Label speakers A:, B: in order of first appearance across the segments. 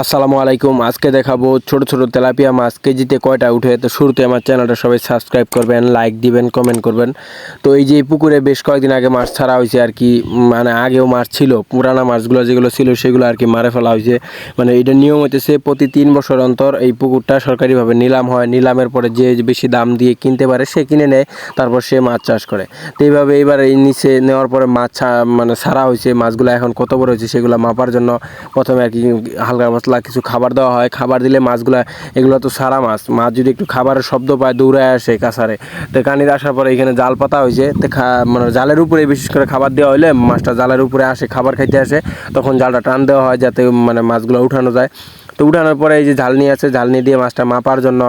A: আসসালামু আলাইকুম। আজকে দেখাবো ছোট ছোট তেলাপিয়া মাছ কেজিতে কয়টা উঠে। তো শুরুতে আমার চ্যানেলটা সবাই সাবস্ক্রাইব করবেন, লাইক দিবেন, কমেন্ট করবেন। তো এই যে পুকুরে বেশ কয়েকদিন আগে মাছ ছাড়া হয়েছে আর কি মানে আগেও মাছ ছিল, পুরানা মাছগুলো যেগুলো ছিল সেগুলো আর কি মারে ফেলা হয়েছে। মানে এটা নিয়ম হইতেছে প্রতি তিন বছর অন্তর এই পুকুরটা সরকারিভাবে নিলাম হয়। নিলামের পরে যে বেশি দাম দিয়ে কিনতে পারে সে কিনে নেয়, তারপর সে মাছ চাষ করে। তো এইভাবে এইবার এই নিচে নেওয়ার পরে মাছ মানে ছাড়া হয়েছে। মাছগুলো এখন কত বড় হয়েছে সেগুলো মাপার জন্য প্রথমে আর কি হালকা মশলা, কিছু খাবার দেওয়া হয়। খাবার দিলে মাছগুলো, এগুলো তো সারা মাছ। মাছ যদি একটু খাবারের শব্দ পায় দৌড়ায় আসে কাছারে তো কানির আসার পরে এখানে জাল পাতা হয়েছে তো মানে জালের উপরে বিশেষ করে খাবার দেওয়া হলে মাছটা জালের উপরে আসে, খাবার খাইতে আসে। তখন জালটা টান দেওয়া হয় যাতে মানে মাছগুলো উঠানো যায়। তো উঠানোর পরে এই যে ঝালনি আছে, ঝালনি দিয়ে মাছটা মাপার জন্য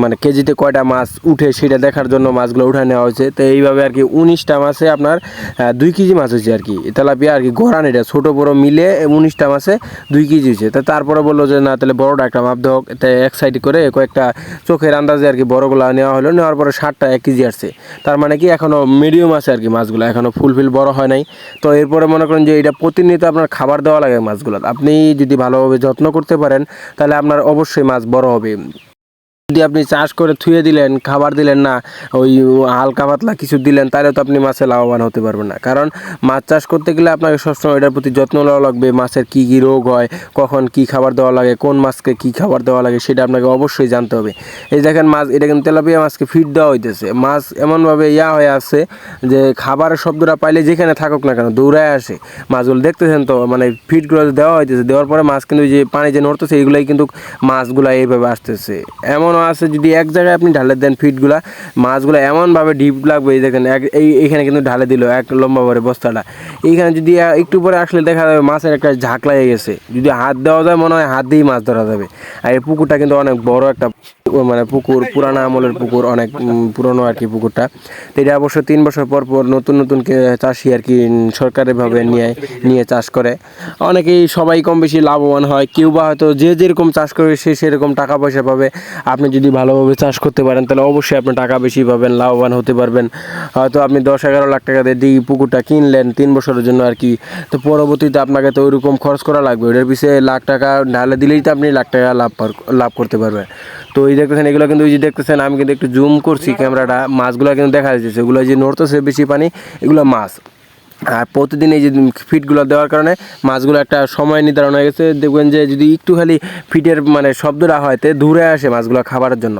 A: মানে কেজিতে কয়টা মাছ উঠে সেটা দেখার জন্য মাছগুলো উঠে নেওয়া হয়েছে। তো এইভাবে আর কি উনিশটা মাছে আপনার দুই কেজি মাছ হয়েছে আর কি। তেলাপিয়া আর কি গড়ান এটা, ছোটো বড়ো মিলে উনিশটা মাছে দুই কেজি হয়েছে। তো তারপরে বলল যে, না, তাহলে বড়োটা একটা মাপ দেওয়া। তাই এক সাইডে করে কয়েকটা চোখের আন্দাজে আর কি বড়গুলো নেওয়া হলো। নেওয়ার পরে ষাটটা এক কেজি আসছে। তার মানে কি এখনও মিডিয়াম আছে আর কি মাছগুলো এখনও ফুলফিল বড় হয় নাই। তো এরপরে মনে করেন যে এটা প্রতিনিয়ত আপনার খাবার দেওয়া লাগে মাছগুলো আপনি যদি ভালোভাবে যত্ন করতে পারেন তাহলে আপনার অবশ্যই মাছ বড় হবে। যদি আপনি চাষ করে থুয়ে দিলেন, খাবার দিলেন না, ওই হালকা পাতলা কিছু দিলেন, তাহলে তো আপনি মাছে লাভবান হতে পারবেন না। কারণ মাছ চাষ করতে গেলে আপনাকে সবসময় এটার প্রতি যত্ন নেওয়া লাগবে, মাছের কী কী রোগ হয়, কখন কি খাবার দেওয়া লাগে, কোন মাছকে কি খাবার দেওয়া লাগে, সেটা আপনাকে অবশ্যই জানতে হবে। এই দেখেন মাছ, এটা কিন্তু তেলাপিয়া মাছকে ফিড দেওয়া হইতেছে। মাছ এমনভাবে ইয়া হয়ে আছে যে খাবারের শব্দটা পাইলে যেখানে থাকুক না কেন, দৌড়ায় আসে। মাছগুলো দেখতেছেন তো মানে ফিডগুলো দেওয়া হইতেছে, দেওয়ার পরে মাছ কিন্তু যে পানি যে নড়তেছে এইগুলাই কিন্তু মাছগুলা এইভাবে আসতেছে। এমনও আছে, যদি এক জায়গায় আপনি ঢালে দেন ফিটগুলা, মাছগুলো এমনভাবে ডিপ লাগবে, এই দেখেন, এক এই এইখানে কিন্তু ঢালে দিল এক লম্বা করে বস্তাটা। এইখানে যদি একটু পরে আসলে দেখা যাবে মাছের একটা ঝাঁক লাগে গেছে। যদি হাত দেওয়া যায় মনে হয় হাত দিয়েই মাছ ধরা যাবে। আর এই পুকুরটা কিন্তু অনেক বড় একটা মানে পুকুর, পুরানা আমলের পুকুর, অনেক পুরনো আর কি পুকুরটা। তো এটা অবশ্য তিন বছর পর পর নতুন নতুন চাষি আর কি সরকারিভাবে নিয়ে নিয়ে চাষ করে। অনেকেই সবাই কম বেশি লাভবান হয়। কেউ বা হয়তো যে যেরকম চাষ করে সে সেরকম টাকা পয়সা পাবে। আপনি যদি ভালোভাবে চাষ করতে পারেন, তাহলে অবশ্যই আপনি টাকা বেশি পাবেন, লাভবান হতে পারবেন। হয়তো আপনি দশ এগারো লাখ টাকা দিয়ে পুকুরটা কিনলেন, তিন বছরের জন্য আর কি। তো পরবর্তীতে আপনাকে তো ওইরকম খরচ করা লাগবে। ওটার পিছিয়ে লাখ টাকা ঢালে দিলেই তো আপনি লাখ টাকা লাভ লাভ করতে পারবেন। তো এই দেখতেছেন, এগুলো কিন্তু ওই যে দেখতেছেন, আমি কিন্তু একটু জুম করছি ক্যামেরাটা। মাছগুলো কিন্তু দেখা যাচ্ছে এগুলো যে নড়তেছে বেশি পানি, এগুলো মাছ। আর প্রতিদিন এই যে ফিটগুলো দেওয়ার কারণে মাছগুলো একটা সময় নির্ধারণ হয়ে গেছে। দেখবেন যে যদি একটু খালি ফিটের মানে শব্দটা হয়, তে দূরে আসে মাছগুলো খাবারের জন্য।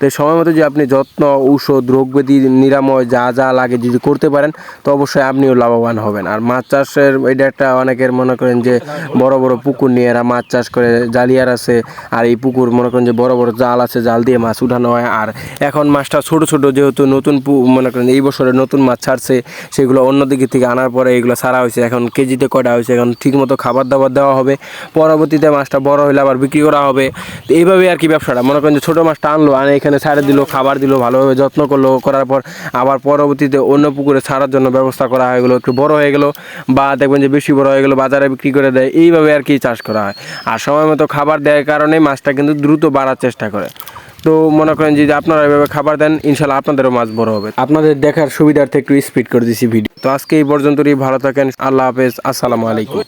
A: তো সময় মতো যে আপনি যত্ন, ঔষধ রোগব্যাধি নিরাময় যা যা লাগে যদি করতে পারেন, তো অবশ্যই আপনিও লাভবান হবেন। আর মাছ চাষের এটা একটা অনেকের মনে করেন যে বড় বড় পুকুর নিয়ে এরা মাছ চাষ করে, জালিয়ার আছে, আর এই পুকুর মনে করেন যে বড় বড় জাল আছে, জাল দিয়ে মাছ উঠানো হয়। আর এখন মাছটা ছোট ছোট যেহেতু নতুন মনে করেন এই বছরে নতুন মাছ ছাড়ছে, সেগুলো অন্য দিকে থেকে আনার পরে এগুলো ছাড়া হয়েছে। এখন কেজিতে কটা হয়েছে, এখন ঠিকমতো খাবার দাবার দেওয়া হবে। পরবর্তীতে মাছটা বড় হলে আবার বিক্রি করা হবে। এইভাবে আর কি ব্যবসাটা। মনে করেন যে ছোটো মাছটা আনলো আর এখানে ছাড়ে দিল, খাবার দিল, ভালোভাবে যত্ন করল, করার পর আবার পরবর্তীতে অন্য পুকুরে ছাড়ার জন্য ব্যবস্থা করা হয়ে গেলো, একটু বড় হয়ে গেলো বা দেখবেন যে বেশি বড় হয়ে গেলো, বাজারে বিক্রি করে দেয়, এইভাবে আর কি চাষ করা হয়। আর সময় মতো খাবার দেওয়ার কারণে মাছটা কিন্তু দ্রুত বাড়ার চেষ্টা করে। তো মনে করেন যে আপনারা এভাবে খাবার দেন, ইনশাল্লাহ আপনাদেরও মাছ বড় হবে। আপনাদের দেখার সুবিধার্থে একটু স্পিড করে দিছি ভিডিও তো আজকে এই পর্যন্তই, ভালো থাকেন, আল্লাহ হাফেজ, আসসালামু আলাইকুম।